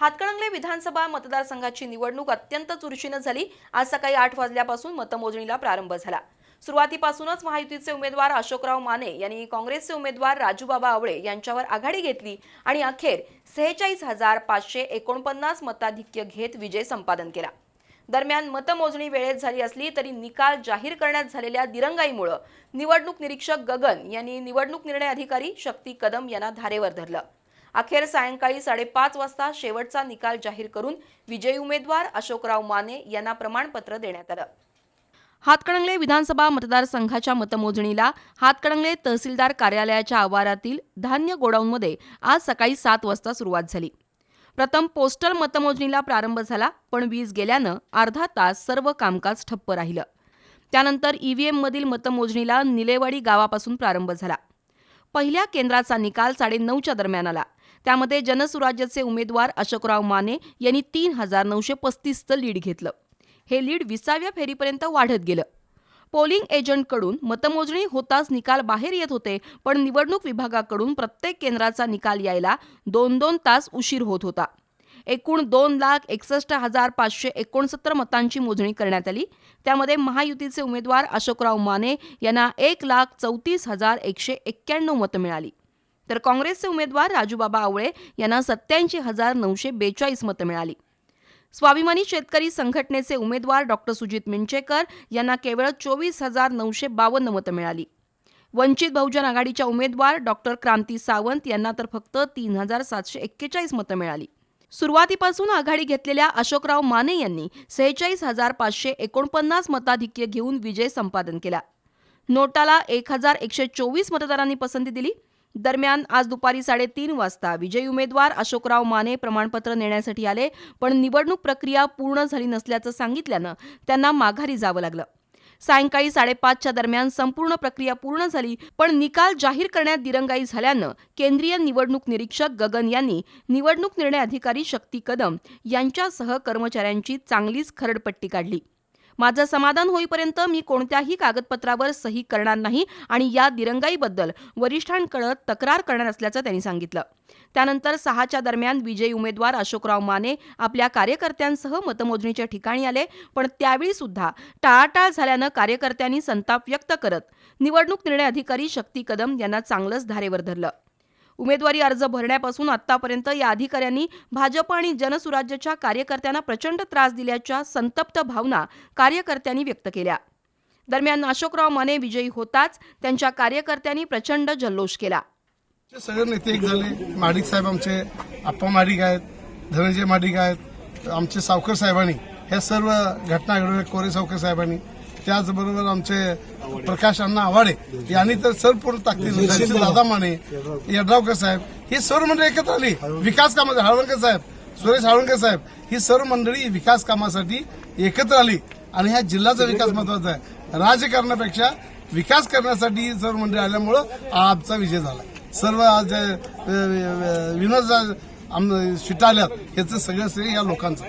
हातकणंगले विधानसभा मतदारसंघाची निवडणूक अत्यंत चुरशीनं झाली. आज सकाळी आठ वाजल्यापासून मतमोजणीला प्रारंभ झाला. सुरुवातीपासूनच महायुतीचे उमेदवार अशोकराव माने यांनी काँग्रेसचे उमेदवार राजूबाबा आवळे यांच्यावर आघाडी घेतली आणि अखेर सेहेचाळीस हजार पाचशे एकोणपन्नास मताधिक्य घेत विजय संपादन केला. दरम्यान मतमोजणी वेळेत झाली असली तरी निकाल जाहीर करण्यात झालेल्या दिरंगाईमुळे निवडणूक निरीक्षक गगन यांनी निवडणूक निर्णय अधिकारी शक्ती कदम यांना धारेवर धरलं. अखेर सायंकाळी साडेपाच वाजता शेवटचा निकाल जाहीर करून विजयी उमेदवार अशोकराव माने यांना प्रमाणपत्र देण्यात आलं. हातकणंगले विधानसभा मतदारसंघाच्या मतमोजणीला हातकणंगले तहसीलदार कार्यालयाच्या आवारातील धान्य गोडाऊनमध्ये आज सकाळी सात वाजता सुरुवात झाली. प्रथम पोस्टल मतमोजणीला प्रारंभ झाला पण वीज गेल्यानं अर्धा तास सर्व कामकाज ठप्प राहिलं. त्यानंतर ईव्हीएममधील मतमोजणीला निलेवाडी गावापासून प्रारंभ झाला. पहिल्या केंद्राचा निकाल साडेनऊच्या दरम्यान आला. त्यामध्ये जनसुराज्याचे उमेदवार अशोकराव माने यांनी तीन हजार नऊशे पस्तीसचं लीड घेतलं. हे लीड विसाव्या फेरीपर्यंत वाढत गेलं. पोलिंग एजंटकडून मतमोजणी होताच निकाल बाहेर येत होते पण निवडणूक विभागाकडून प्रत्येक केंद्राचा निकाल यायला दोन दोन तास उशीर होत होता. एकूण दोन लाख एकसष्ट हजार पाचशे एकोणसत्तर मतांची मोजणी करण्यात आली. त्यामध्ये महायुतीचे उमेदवार अशोकराव माने यांना एक लाख चौतीस हजार एकशे एक्क्याण्णव मतं मिळाली. तर काँग्रेसचे उमेदवार राजूबाबा आवळे यांना सत्याऐंशी हजार नऊशे बेचाळीस मतं मिळाली. स्वाभिमानी शेतकरी संघटनेचे उमेदवार डॉक्टर सुजित मिंचेकर यांना केवळ चोवीस हजार नऊशे बावन्न मतं मिळाली. वंचित बहुजन आघाडीच्या उमेदवार डॉक्टर क्रांती सावंत यांना तर फक्त तीन हजार सातशे एक्केचाळीस मतं मिळाली. सुरुवातीपासून आघाडी घेतलेल्या अशोकराव माने यांनी सेहेचाळीस हजार पाचशे एकोणपन्नास मताधिक्य घेऊन विजय संपादन केला. नोटाला एक हजार एकशे चोवीस मतदारांनी पसंती दिली. दरम्यान आज दुपारी साडेतीन वाजता विजयी उमेदवार अशोकराव माने प्रमाणपत्र नेण्यासाठी आले पण निवडणूक प्रक्रिया पूर्ण झाली नसल्याचं सांगितल्यानं त्यांना माघारी जावं लागलं. सायंकाळी साडेपाचच्या दरम्यान संपूर्ण प्रक्रिया पूर्ण झाली पण निकाल जाहीर करण्यात दिरंगाई झाल्यानं केंद्रीय निवडणूक निरीक्षक गगन यांनी निवडणूक निर्णय अधिकारी शक्ती कदम यांच्यासह कर्मचाऱ्यांची चांगलीच खरडपट्टी काढली. माझं समाधान होईपर्यंत मी कोणत्याही कागदपत्रावर सही करणार नाही आणि या दिरंगाईबद्दल वरिष्ठांकडे तक्रार करणार असल्याचं त्यांनी सांगितलं. त्यानंतर सहाच्या दरम्यान विजयी उमेदवार अशोकराव माने आपल्या कार्यकर्त्यांसह मतमोजणीच्या ठिकाणी आले पण त्यावेळी सुद्धा टाळाटाळ झाल्यानं कार्यकर्त्यांनी संताप व्यक्त करत निवडणूक निर्णय अधिकारी शक्ती कदम यांना चांगलंच धारेवर धरलं. उमेदवारी अर्ज भरण्यापासून आतापर्यंत या अधिकाऱ्यांनी भाजप आणि जनसुराज्यच्या कार्यकर्त्यांना प्रचंड त्रास दिल्याच्या संतप्त भावना कार्यकर्त्यांनी व्यक्त केल्या. दरम्यान अशोकराव माने विजयी होताच त्यांच्या कार्यकर्त्यांनी प्रचंड जल्लोष केला. सगळे नेते एक झाले. माडिक साहेब आमचे आप्पा माडिक आहेत धनंजय माडिक आहेत आमचे सावकर साहेबांनी ह्या सर्व घटना घडवल्या कोरे सावकर साहेबांनी. त्याचबरोबर आमचे प्रकाश अण्णा आवाडे यांनी तर सरपूर्ण ताकदीने दादा माने यड्रावकर साहेब ही सर्व मंडळी एकत्र आली. विकास कामासाठी हाळवणकर साहेब सुरेश हाळवणकर साहेब ही सर्व मंडळी विकास कामासाठी एकत्र आली. आणि ह्या जिल्ह्याचा विकास महत्त्वाचा आहे. राजकारणापेक्षा विकास करण्यासाठी ही सर्व मंडळी आल्यामुळं आमचा विजय झाला. सर्व आज विनोद आल्यात याचं सगळं श्रेय या लोकांचं.